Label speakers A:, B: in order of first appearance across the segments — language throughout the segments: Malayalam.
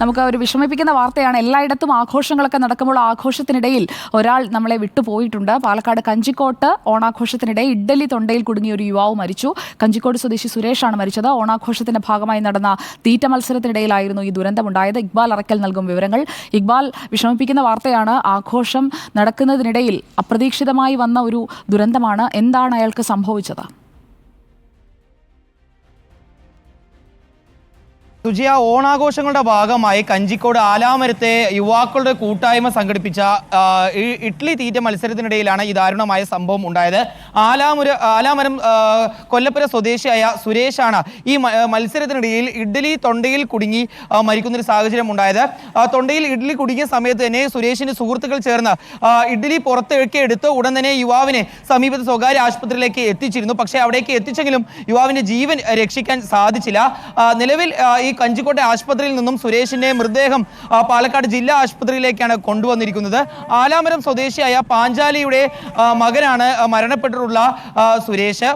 A: നമുക്ക് ഒരു വിഷമിപ്പിക്കുന്ന വാർത്തയാണ്. എല്ലായിടത്തും ആഘോഷങ്ങളൊക്കെ നടക്കുമ്പോൾ ആഘോഷത്തിനിടയിൽ ഒരാൾ നമ്മളെ വിട്ടുപോയിട്ടുണ്ട്. പാലക്കാട് കഞ്ചിക്കോട്ട് ഓണാഘോഷത്തിനിടെ ഇഡ്ഡലി തൊണ്ടയിൽ കുടുങ്ങിയ ഒരു യുവാവ് മരിച്ചു. കഞ്ചിക്കോട് സ്വദേശി സുരേഷാണ് മരിച്ചത്. ഓണാഘോഷത്തിന്റെ ഭാഗമായി നടന്ന തീറ്റ മത്സരത്തിനിടയിലായിരുന്നു ഈ ദുരന്തമുണ്ടായത്. ഇക്ബാൽ അറക്കൽ നൽകും വിവരങ്ങൾ. ഇക്ബാൽ വിഷമിപ്പിക്കുന്ന വാർത്തയാണ്. ആഘോഷം നടക്കുന്നതിനിടയിൽ അപ്രതീക്ഷിതമായി വന്ന ഒരു ദുരന്തമാണ്. എന്താണ് അയാൾക്ക് സംഭവിച്ചത്?
B: സുജിയ ഓണാഘോഷങ്ങളുടെ ഭാഗമായി കഞ്ചിക്കോട് ആലാമരത്തെ യുവാക്കളുടെ കൂട്ടായ്മ സംഘടിപ്പിച്ച ഇഡ്ലി തീറ്റ മത്സരത്തിനിടയിലാണ് ഈ ദാരുണമായ സംഭവം ഉണ്ടായത്. ആലാമുര ആലാമരം കൊല്ലപ്പുര സ്വദേശിയായ സുരേഷാണ് ഈ മത്സരത്തിനിടയിൽ ഇഡ്ഡലി തൊണ്ടയിൽ കുടുങ്ങി മരിക്കുന്നൊരു സാഹചര്യം ഉണ്ടായത്. തൊണ്ടയിൽ ഇഡ്ഡലി കുടുങ്ങിയ സമയത്ത് തന്നെ സുരേഷിന്റെ സുഹൃത്തുക്കൾ ചേർന്ന് ഇഡ്ഡലി പുറത്തേക്ക് എടുത്ത് ഉടൻ തന്നെ യുവാവിനെ സമീപത്തെ സ്വകാര്യ ആശുപത്രിയിലേക്ക് എത്തിച്ചിരുന്നു. പക്ഷേ അവിടേക്ക് എത്തിച്ചെങ്കിലും യുവാവിന്റെ ജീവൻ രക്ഷിക്കാൻ സാധിച്ചില്ല. നിലവിൽ ഈ കഞ്ചിക്കോട്ടെ ആശുപത്രിയിൽ നിന്നും സുരേഷിന്റെ മൃതദേഹം പാലക്കാട് ജില്ലാ ആശുപത്രിയിലേക്കാണ് കൊണ്ടുവന്നിരിക്കുന്നത്. ആലാമരം സ്വദേശിയായ പാഞ്ചാലിയുടെ മകനാണ് മരണപ്പെട്ടിട്ടുള്ള സുരേഷ്.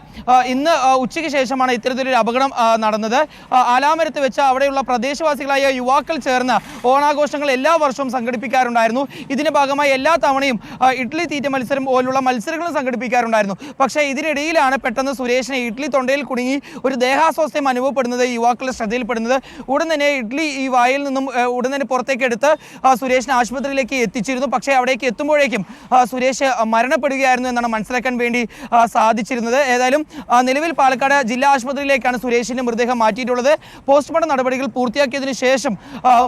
B: ഇന്ന് ഉച്ചയ്ക്ക് ശേഷമാണ് ഇത്തരത്തിലൊരു അപകടം നടന്നത്. ആലാമരത്ത് വെച്ച് അവിടെയുള്ള പ്രദേശവാസികളായ യുവാക്കൾ ചേർന്ന് ഓണാഘോഷങ്ങൾ എല്ലാ വർഷവും സംഘടിപ്പിക്കാറുണ്ടായിരുന്നു. ഇതിന്റെ ഭാഗമായി എല്ലാ തവണയും ഇഡ്ലി തീറ്റ മത്സരം പോലുള്ള മത്സരങ്ങളും സംഘടിപ്പിക്കാറുണ്ടായിരുന്നു. പക്ഷേ ഇതിനിടയിലാണ് പെട്ടെന്ന് സുരേഷിനെ ഇഡ്ലി തൊണ്ടയിൽ കുടുങ്ങി ഒരു ദേഹാസ്വാസ്ഥ്യം അനുഭവപ്പെടുന്നത് യുവാക്കളുടെ ശ്രദ്ധയിൽപ്പെടുന്നത്. ഉടൻ തന്നെ ഇഡ്ലി ഈ വായിൽ നിന്നും ഉടൻ തന്നെ പുറത്തേക്ക് എടുത്ത് സുരേഷിനെ ആശുപത്രിയിലേക്ക് എത്തിച്ചിരുന്നു. പക്ഷേ അവിടേക്ക് എത്തുമ്പോഴേക്കും സുരേഷ് മരണപ്പെടുകയായിരുന്നു എന്നാണ് മനസ്സിലാക്കാൻ വേണ്ടി സാധിച്ചിരുന്നത്. ഏതായാലും നിലവിൽ പാലക്കാട് ജില്ലാ ആശുപത്രിയിലേക്കാണ് സുരേഷിന്റെ മൃതദേഹം മാറ്റിയിട്ടുള്ളത്. പോസ്റ്റ്മോർട്ടം നടപടികൾ പൂർത്തിയാക്കിയതിനു ശേഷം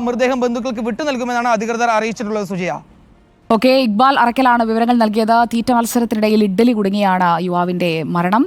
B: മൃതദേഹം ബന്ധുക്കൾക്ക് വിട്ടു നൽകുമെന്നാണ് അധികൃതർ അറിയിച്ചിട്ടുള്ളത് സുജയ.
A: ഓക്കെ ഇക്ബാൽ അറക്കലാണ് വിവരങ്ങൾ നൽകിയത്. തീറ്റ മത്സരത്തിനിടയിൽ ഇഡ്ഡലി കുടുങ്ങിയാണ് യുവാവിന്റെ മരണം.